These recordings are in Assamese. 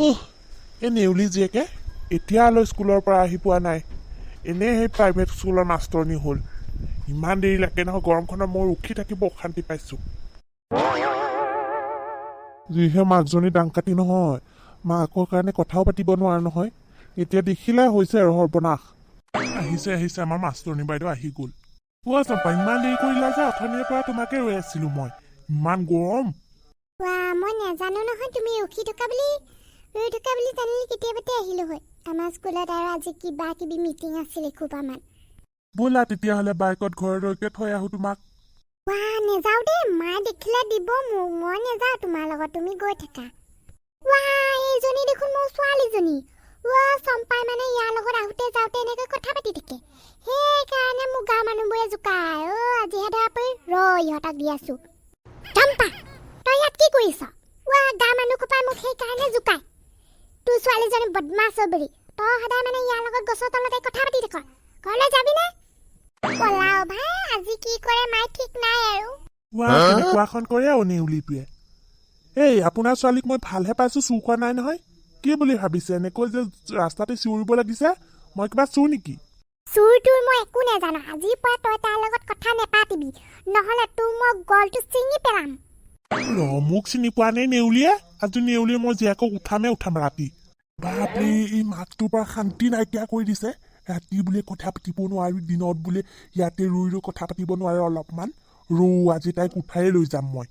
উহ, এই নেউলি জীয়েকে এতিয়ালৈ স্কুলৰ পৰা আহি পোৱা নাই। এনেই সেই প্ৰাইভেট স্কুলৰ মাষ্টৰণী হ'ল। ইমান দেৰি লাগে নহয় গৰমখনত মই ৰখি থাকিব অশান্তি পাইছোঁ। যিহে মাকজনী দাংকাটি নহয় মাকৰ কাৰণে কথাও পাতিব নোৱাৰা নহয়। এতিয়া দেখিলে হৈছে আৰু সৰ্বনাশ আহিছে আহিছে আমাৰ মাষ্টৰণী বাইদেউ আহি গ'ল। কোৱা চম্পা ইমান দেৰি কৰিলা যে অথনিৰ পৰা তোমাকে ৰৈ আছিলো মই। ইমান গৰম। মই নাজানো নহয় তুমি ৰখি থকা বুলি। ৰৈ থকা বুলি জানিলে কেতিয়াবাতে আহিলোঁ হয়। আমাৰ স্কুলত আৰু আজি কিবা কিবি মিটিং আছিলে খুব আমাৰ ব'লা তেতিয়াহ'লে বাইকত ঘৰলৈকে থৈ আহোঁ তোমাক। ৱা নেযাওঁ দেই মায়ে দেখিলে দিব মোক মই নেযাওঁ তোমাৰ লগত তুমি গৈ থাকা। ৱা এইজনী দেখোন মোৰ ছোৱালীজনী। ৱা চম্পাই মানে ইয়াৰ লগত আহোঁতে যাওঁতে এনেকৈ কথা পাতি থাকে। সেইকাৰণে মোক গাঁৱৰ মানুহবোৰে জোকায় অ' আজিহে ধৰা পৰি ৰ ইহঁতক দি আছোঁ। চম্পা তই ইয়াত কি কৰিছ? ৱা গাঁৱৰ মানুহ মোক সেইকাৰণে জোকায়। তোৰ ছোৱালীজনী বদমাছ হয় বুলি। তই সদায় মানে ইয়াৰ লগত গছৰ তলতে কথা পাতি থাক। ঘৰলৈ যাবিনে পলাও ভাই আজি কি কৰে মায়ে ঠিক নাই আৰু। ৱা কেনেকুৱাখন কৰে আৰু নেউলিটোৱে। এই আপোনাৰ ছোৱালীক মই ভালহে পাইছোঁ চুৰ কৰা নাই নহয়। কি বুলি ভাবিছে? এনেকৈ যে ৰাস্তাতে চিঞৰিব লাগিছে? মই কিবা চুৰ নেকি? চুৰ তোৰ মই একো নাজানো। আজিৰ পৰা তই তাৰ লগত কথা নেপাতিবি। নহ'লে তোৰ মই গলটো ছিঙি পেলাম। ৰ মোক চিনি পোৱা নাই নেউলীয়ে? আজি নেউলীয়ে মই জীয়েকক উঠামে উঠাম ৰাতি। বাপৰে এই মাকটোৰ পৰা শান্তি নাইকিয়া কৰি দিছে। ৰাতি বোলে কথা পাতিব নোৱাৰি দিনত বোলে ইয়াতে ৰৈ ৰৈ কথা পাতিব নোৱাৰে অলপমান। ৰৌ আজি তাইক উঠাই লৈ যাম মই।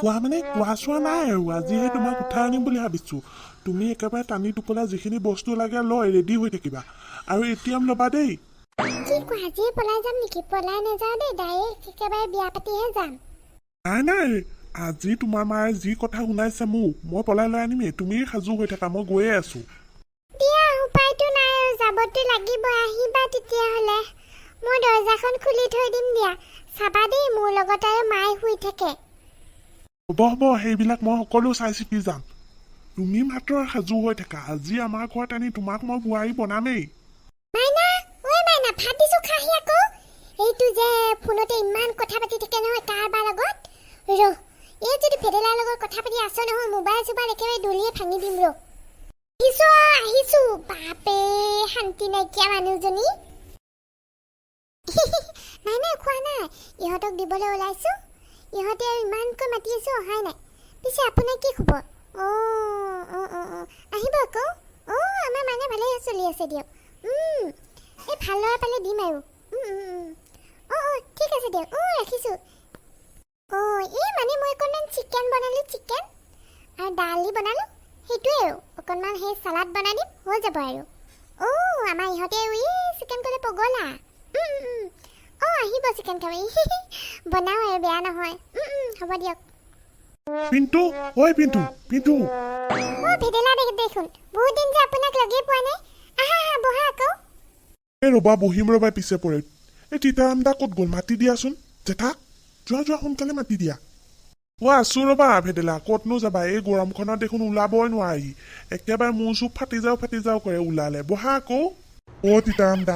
কোৱা মানে কোৱা চোৱা নাই আৰু আজিহে তোমাক উঠাই আনিম বুলি ভাবিছোঁ। তুমি একেবাৰে টানি টোপোলা যিখিনি বস্তু লাগে লয় ৰেডি হৈ থাকিবা। আৰু এ টি এম ল'বা দেই। কি কোৱা আজিয়ে পলাই যাম নেকি? পলাই নাযাওঁ দেই ডাইৰেক্ট একেবাৰে বিয়া পাতিহে যাম। নাই নাই আজি তোমাৰ মায়ে যি কথা শুনাইছে মোক মই পলাই লৈ আনিমেই তুমি সাজু হৈ থাকা মই গৈয়ে আছোঁ। দিয়া উপায়তো নাই আৰু যাবতো লাগিব আহিবা তেতিয়াহ'লে। মই দৰ্জাখন খুলি থৈ দিম দিয়া। চাবা দেই মোৰ লগত আৰু মায়ে শুই থাকে। হ'ব হ'ব সেইবিলাক মই সকলো চাই চিতি যাম। তুমি মাত্ৰ সাজু হৈ থাকা আজি আমাৰ ঘৰত আনি তোমাক মই বোৱাৰী বনামেই। মাইনা ঐ মাইনা ভাত দিছো খাহি আকৌ। এইটো যে ফোনতে ইমান কথা পাতি থাকে নহয় কাৰোবাৰ লগত। ৰ এই যদি ফেডেলাৰ লগত কথা পাতি আছ নহয় মোবাইল চোবাইল একেবাৰে দলিয়ে ভাঙি দিম ৰ। আহিছো আহিছো। বাপে শান্তি নাইকিয়া মানুহজনী। নাই নাই খোৱা নাই। ইহঁতক দিবলৈ ওলাইছো। ইহঁতে আৰু ইমানকৈ মাতি আছো অহাই নাই। পিছে আপোনাৰ কি খবৰ? অঁ অঁ অঁ অঁ। আহিব আকৌ। অঁ আমাৰ মানে ভালেই চলি আছে দিয়ক। এই ভাল ল'ৰা পালে দিম আৰু। অঁ অঁ ঠিক আছে দিয়ক। অঁ ৰাখিছোঁ অঁ এই মানে মই অকণমান চিকেন বনালোঁ চিকেন আৰু দালি বনালোঁ সেইটোৱে আৰু। অকণমান সেই চালাড বনাই দিম হৈ যাব আৰু। অঁ আমাৰ ইহঁতে এই চিকেন ক'লে পগলা। অঁ আহিব চিকেন খাব বনাওঁ আৰু বেয়া নহয়। হ'ব দিয়ক। পিণ্টু ঐ পিণ্টু পিণ্টু। অঁ ভেদেলা দেখ দেখোন। বহুত দিন যে আপোনাক লগেই পোৱা নাই। আহা আহা বহা আকৌ। এই ৰ'বা বহিম ৰ'বা পিছে পৰে। এই তিতাৰাম দা ক'ত গ'ল? মাতি দিয়াচোন। জেঠাক যোৱা যোৱা সোনকালে মাতি দিয়া। অ আছো ৰ'বা ভেদেলা ক'তনো যাবা এই গৰমখনত দেখোন ওলাবই নোৱাৰি একেবাৰে মূৰ চুপ ফাটি যাওঁ ফাটি যাওঁ কৰে ওলালে বহা আকৌ অ তিতাৰাম দা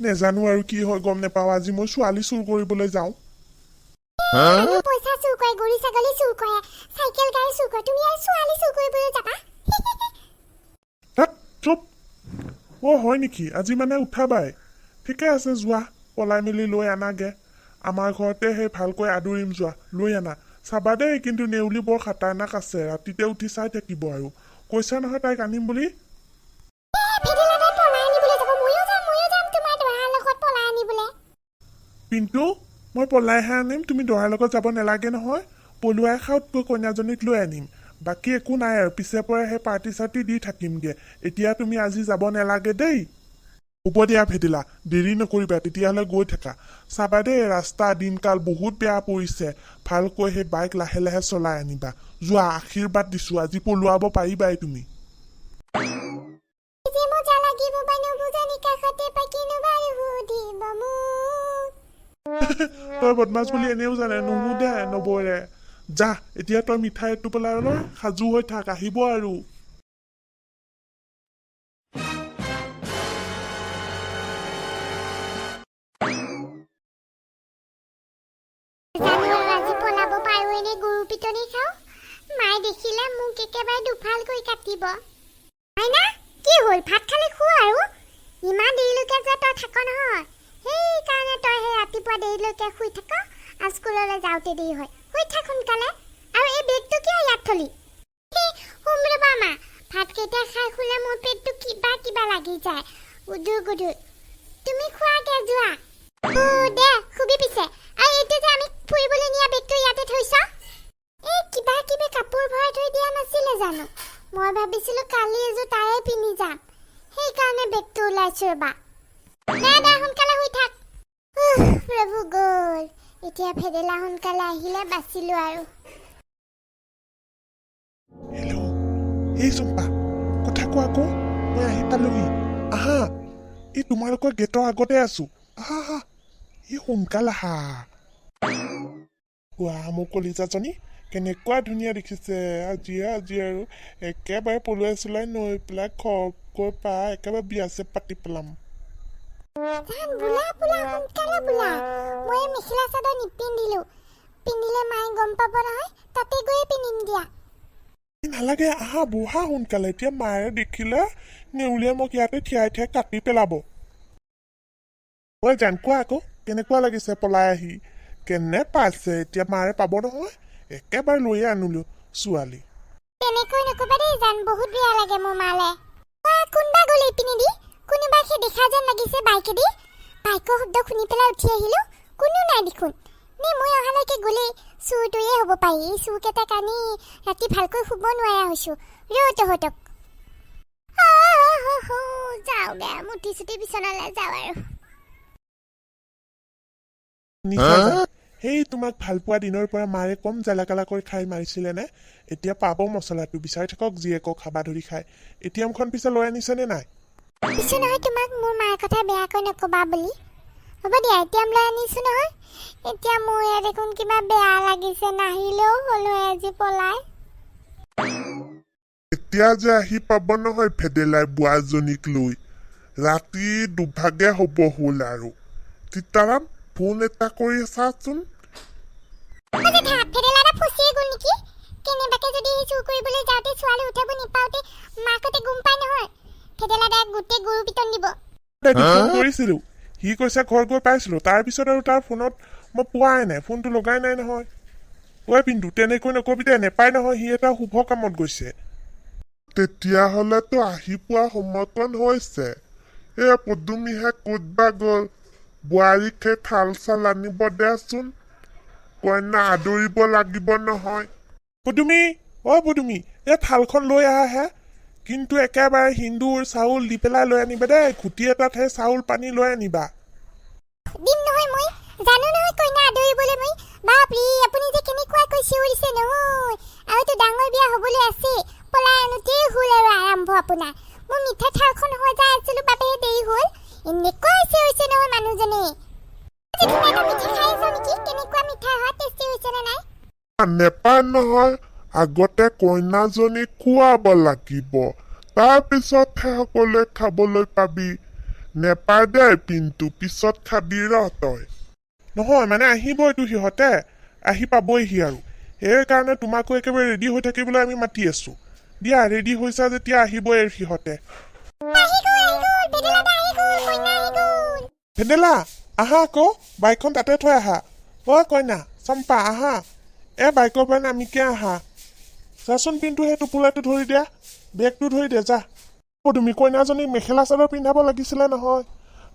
নেজানো আৰু কি হয় গম নেপাওঁ আজি মই ছোৱালী চুৰ কৰিবলৈ যাওঁ মানুহ পইচা চুৰ কৰে গৰু ছাগলী চুৰ কৰে চাইকেল গাড়ী চুৰ কৰে তুমি আৰু ছোৱালী চুৰ কৰিবলৈ যাবা তাত চুপ অ হয় নেকি আজি মানে উঠাবাই ঠিকে আছে যোৱা পলাই মেলি লৈ আনাগে আমাৰ ঘৰতে সেই ভালকৈ আদৰিম যোৱা লৈ আনা চাবা দেই কিন্তু নেউলি বৰ খাতাৰনাক আছে। ৰাতিতে উঠি চাই থাকিব আৰু। কৈছা নহয় তাইক আনিম বুলি? পিন্তু মই পলাইহে আনিম। তুমি দৰাৰ লগত যাব নালাগে নহয়। পলুৱাই খাওঁত গৈ কইনাজনীক লৈ আনিম। বাকী একো নাই আৰু পিছে পৰে সেই পাৰ্টি চাৰ্টি দি থাকিমগে। এতিয়া তুমি আজি যাব নালাগে দেই। হ'ব দিয়া ভেদিলা দেৰি নকৰিবা তেতিয়াহ'লে গৈ থাকা। চাবা দেই ৰাস্তা দিনকাল বহুত বেয়া পৰিছে। ভালকৈ সেই বাইক লাহে লাহে চলাই আনিবা। যোৱা আশীৰ্বাদ দিছো আজি পলুৱাব পাৰিবাই তুমি। তই বদমাছ বুলি এনেও জানে নুসুধে নবৌৰে। যা এতিয়া তই মিঠাই এটোপোলা লৈ সাজু হৈ থাক আহিব আৰু। একেবাৰে দুফাল কৰি কাটিব মাইনা কি হ'ল? ভাত খালে খোৱা আৰু? ইমান দেৰিলৈকে যে তই থাক নহয়। সেইকাৰণে তই সেই ৰাতিপুৱা দেৰিলৈকে শুই থাক। আৰু স্কুললৈ যাওঁতে দেৰি হয়। শুই থাক সোনকালে। আৰু এই বেগটো কিয় ইয়াত থলি? শুম ৰ'বা মা। ভাতকেইটা খাই শুলে মোৰ পেটটো কিবা কিবা লাগি যায়। উদুৰ গুদুৰ। তুমি খোৱাকে যোৱা। দে, শুবি পিছে। আৰু এইটো যে আমি ফুৰিবলৈ নিয়া বেগটো ইয়াতে থৈছ? এই কিবা কিবি কাপোৰ ভৰাই থৈ দিয়া নাছিলে জানো? মই ভাবিছিলো কালি এযোৰ তাৰে পিন্ধি যাম। সেইকাৰণে বেগটো ওলাইছো ৰ'বা। দে সোনকালে শুই থাক। প্ৰভু গ'ল। এতিয়া ভেদেলা সোনকালে আহিলে বাচিলো আৰু। গেটৰ আগতে আছো। আহা এই সোনকাল আহা। কোৱা মোৰ কলিজাজনী কেনেকুৱা ধুনীয়া দেখিছে। আজি আজি আৰু একেবাৰে পলুৱাই চলাই নৈ পেলাই খৰকৈ পা একেবাৰে বিয়া চেপ পাতি পেলাম। নালাগে আহা বহা সোনকালে। এতিয়া মায়ে দেখিলে নেউলীয়ে মোক ইয়াতে থিয়াই থিয়াই কাটি পেলাব। মই জান কোৱা আকৌ কেনেকুৱা লাগিছে পলাই আহি? কেনে পাইছে এতিয়া মাৰে পাব নহয় একেবাৰে লৈয়ে আনিলো ছোৱালী তেনেকৈ নকবা দেই জান বহুত বেয়া লাগে মোৰ মালে কোনবা গ'ল এইপিনে দি কোনোবা সেই দেখা যেন লাগিছে বাইকেদি বাইকৰ শব্দ শুনি পেলাই উঠি আহিলো কোনো নাই দেখোন নে মই অহালৈকে গ'লেই চুৰটোৱে হ'ব পাৰি এই চুৰকেইটাক আনি ৰাতি ভালকৈ শুব নোৱাৰা হৈছো ৰ তহঁতক যাওঁগে মুঠি চুটি বিচনালৈ যাওঁ আৰু সেই তোমাক ভাল পোৱা দিনৰ পৰা মাৰে কম জ্বালাকালা কৰি খাই মাৰিছিলে নে? এতিয়া পাব মছলাটো বিচাৰি থাকক জীয়েকক খাবা ধৰি খাই। পিছে লৈ আনিছেনে নাই? পিছে নহয় তোমাক মোৰ মাৰ কথা বেয়াকৈ নকবা বুলি। হ'ব দিয়া এতিয়া লৈ আনিছো নহয়। এতিয়া মোৰ ইয়াত দেখোন কিবা বেয়া লাগিছে নাহিলেও হ'ল হয় আজি পলাই। এতিয়া যে আহি পাব নহয় ভেদেলাই বোৱাজনীক লৈ ৰাতি দুভাগে হ'ব হ'ল আৰু। সীতাৰাম ফোন এটা কৰি চাচোন আজি থাক ফেডেলা এটা ফচিয়ে গ'ল নেকি? কেনেবাকে যদি সি চুৰ কৰিবলৈ যাওঁতে ছোৱালী উঠাব নিপাওঁতে মাকহঁতে গম পাই নহয়। ফেডেলা দাক গোটেই গৰু পিটন দিব। তাইক ফোন কৰিছিলো। সি কৈছে ঘৰ গৈ পাইছিলো। তাৰপিছত আৰু তাৰ ফোনত মই পোৱাই নাই। ফোনটো লগাই নাই নহয়। ঐ পিন্ধু তেনেকৈ নকবি দে। নেপাই নহয় সি এটা শুভ কামত গৈছে। তেতিয়াহ'লেতো আহি পোৱা সময়কণ হৈছে। এ পদুমীহে ক'ত বা গ'ল? বোৱাৰীকহে থাল চাল আনিব দেচোন। কইনা আদৰিব লাগিব নহয়। পদুমী অ পদুমী এই থালখন লৈ আহাহে কিন্তু একেবাৰে সিন্দুৰ চাউল দি পেলাই লৈ আনিবা দেই। খুটি এটাতহে চাউল পানী লৈ আনিবা। দিম নহয় মই। জানো নহয় কইনা আদৰিবলৈ মই। বাপৰে আপুনি যে কেনেকুৱাকৈ চিঞৰিছে নহয়। আৰুতো ডাঙৰ বিয়া হ'বলৈ আছে। পলাই আনোতেই হ'ল আৰু আৰম্ভ আপোনাৰ। মোৰ মিঠা থালখন সজাই আছিলো বাবেহে দেৰি হ'ল। এনেকুৱা নহয় মানুহজনে হৈছে নেপায় নহয় আগতে কইনাজনীক খুৱাব লাগিব তাৰপিছতহে সকলোৱে খাবলৈ পাবি নেপায় দেই পিন্তু পিছত খাবি ৰ তই নহয় মানে আহিবইতো সিহঁতে আহি পাবইহি আৰু সেইকাৰণে তোমাকো একেবাৰে ৰেডি হৈ থাকিবলৈ আমি মাতি আছো দিয়া ৰেডি হৈছা যেতিয়া আহিবই সিহঁতে কইনা আহি গ'ল ভেনেলা আহা আকৌ বাইকখন তাতে থৈ আহা অ কইনা চম্পা আহা এ বাইকৰ পৰা নামিকে আহা চাচোন পিন্তু সেই টোপোলাটো ধৰি দিয়া বেগটো ধৰি দিয়া যা অ তুমি কইনাজনীক মেখেলা চাদৰ পিন্ধাব লাগিছিলে নহয়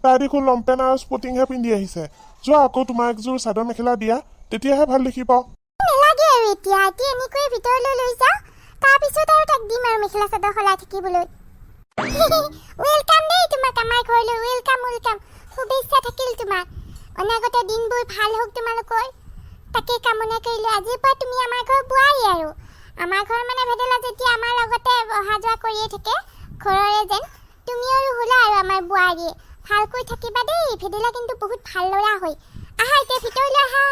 তাই দেখোন লংপেণ্ট আৰু স্পৰ্টিংহে পিন্ধি আহিছে যোৱা আকৌ তোমাক একযোৰ চাদৰ মেখেলা দিয়া তেতিয়াহে ভাল দেখিব নেলাগে আৰু এতিয়া এতিয়া এনেকৈয়ে ভিতৰলৈ লৈ যাওঁ তাৰপিছত আৰু তাক দিম আৰু মেখেলা চাদৰ সলাই থাকিবলৈ আমাৰ ঘৰলৈ ৱেলকাম ৱেলকাম শুভেচ্ছা থাকিল তোমাক অনাগত দিনবোৰ ভালো হওক তোমালোকৰ। তাকে কামনা কৰিলোঁ, আজিৰ পৰা তুমি আমাৰ ঘৰ বোৱাৰী আৰু। আমাৰ ঘৰ মানে ভেদেলা যেতিয়া আমাৰ লগতে অহা যোৱা কৰিয়ে থাকে, ঘৰৰে যেন। তুমি আৰু হ'লা আৰু আমাৰ বোৱাৰীয়ে ভালকৈ থাকিবা দেই ভেদেলা কিন্তু বহুত ভালো ল'ৰা হয়। আহা এতিয়া ভিতৰলৈ আহা।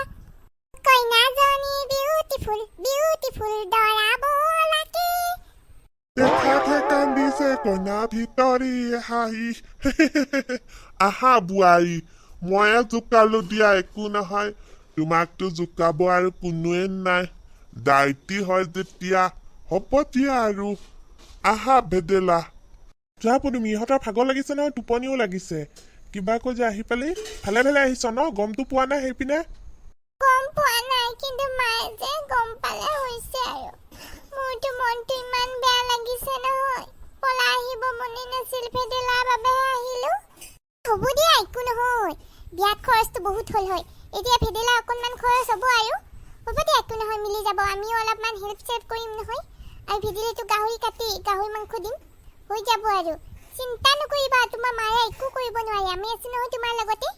কইনাজনী বিউটিফুল বিউটিফুল দৰাব লাগে। দেখাতহে কান্দিছে কইনা ভিতৰি হাঁহি আহা বোৱাৰী ময়ে জোকালো দিয়া একো নহয় তোমাকতো জোকাব আৰু কোনোৱে নাই দায়িত্বী হয় যেতিয়া হ'ব দিয়া আৰু আহা ভেদেলা যোৱা পদুমি ইহঁতৰ ভাগৰ লাগিছে নহয় টোপনিও লাগিছে কিবা কৈ যে আহি পালি ভালে ভালে আহিছ ন গমটো পোৱা নাই সেইপিনে গম পোৱা নাই কিন্তু মায়ে যে গম পালে হৈছে আৰু মোৰতো মনটো ইমান বেয়া লাগিছে নহয় পলাই আহিব মনে নাছিল ভেদেলাৰ বাবেহে আহিলো। হ'ব দিয়া একো নহয়। বিয়াত খৰচটো বহুত হ'ল হয়। এতিয়া ভেদেলা অকণমান খৰচ হ'ব আৰু। হ'ব দিয়া একো নহয় মিলি যাব। আমিও অলপমান হেল্প চেল্প কৰিম নহয়। আৰু ভেদেলিটো গাহৰি কাটি গাহৰি মাংস দিম। হৈ যাব আৰু। চিন্তা নকৰিবা তোমাৰ মায়ে একো কৰিব নোৱাৰে। আমি আছো নহয় তোমাৰ লগতে।